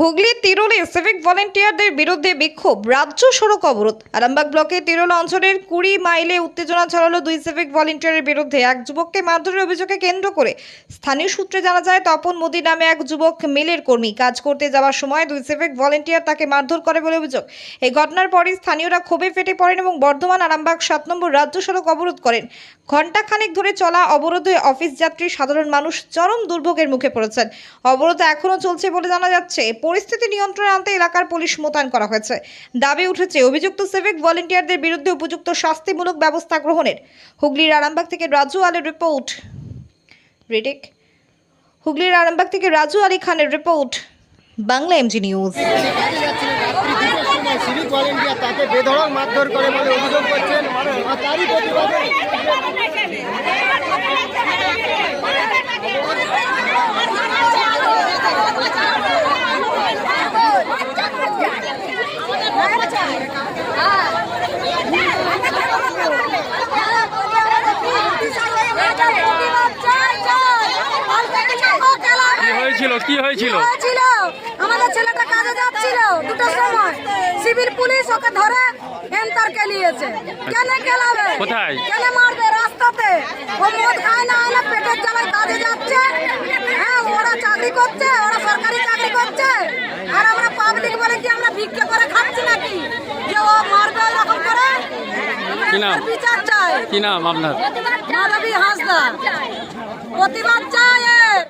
হুগলির তিরোলে সিভিক ভলেন্টিয়ারদের বিরুদ্ধে বিক্ষোভ, রাজ্য সড়ক অবরোধ। আরামবাগ ব্লকে তিরোলা অঞ্চলের কুড়ি মাইলে উত্তেজনা ছড়ালো দুই সিভিক ভলেন্টিয়ারের বিরুদ্ধে। এক যুবককে মারধরের অভিযোগে কেন্দ্র করে স্থানীয় সূত্রে জানা যায়, তপন মোদী নামে এক যুবক মিলের কর্মী। কাজ করতে যাওয়ার সময় দুই সিভিক ভলেন্টিয়ার তাকে মারধর করে বলে অভিযোগ। এই ঘটনার পরই স্থানীয়রা ক্ষোভে ফেটে পড়েন এবং বর্ধমান আরামবাগ সাত নম্বর রাজ্য সড়ক অবরোধ করেন। ঘণ্টাখানেক ধরে চলা অবরোধে অফিস যাত্রী সাধারণ মানুষ চরম দুর্ভোগের মুখে পড়েছেন। অবরোধ এখনও চলছে বলে জানা যাচ্ছে পরিস্থিতি নিয়ন্ত্রণে আনতে এলাকার পুলিশ মোতায়েন করা হয়েছে। দাবি উঠেছে, অভিযুক্ত সিভিক ভলেন্টিয়ারদের বিরুদ্ধে উপযুক্ত শাস্তিমূলক ব্যবস্থা গ্রহণের। হুগলির আরামবাগ থেকে রাজু আলের রিপোর্ট। রিডিক হুগলির আরামবাগ থেকে রাজু আলী খানের রিপোর্ট। Bangla MG news. তাকে মারধর করে বলে অভিযোগ করছেন তারই প্রতিবাদে হয়েছিল? কি হয়েছিল? হয়েছিল। আমাদের ছেলেটা কাজে যাচ্ছিল দুটো সময়। সিভিল পুলিশ ওকে ধরে এন্টারকে নিয়েছে কেন খেলাবে কোথায়? কেন মারবে রাস্তাতে? ও মদ খায় না আয় না পেটের জ্বালায় কাজে যাচ্ছে। হ্যাঁ ওরা চাকরি করছে ওরা সরকারি চাকরি করছে। আর আমরা পাবলিক বলে কি আমরা ভিক্ষে করে খাচ্ছি নাকি? যে ও মারবে এরকম করে? কি নাম? বিচার চাই। কি নাম আপনার? মাধবী হাঁসদা। প্রতিবাদ চাই।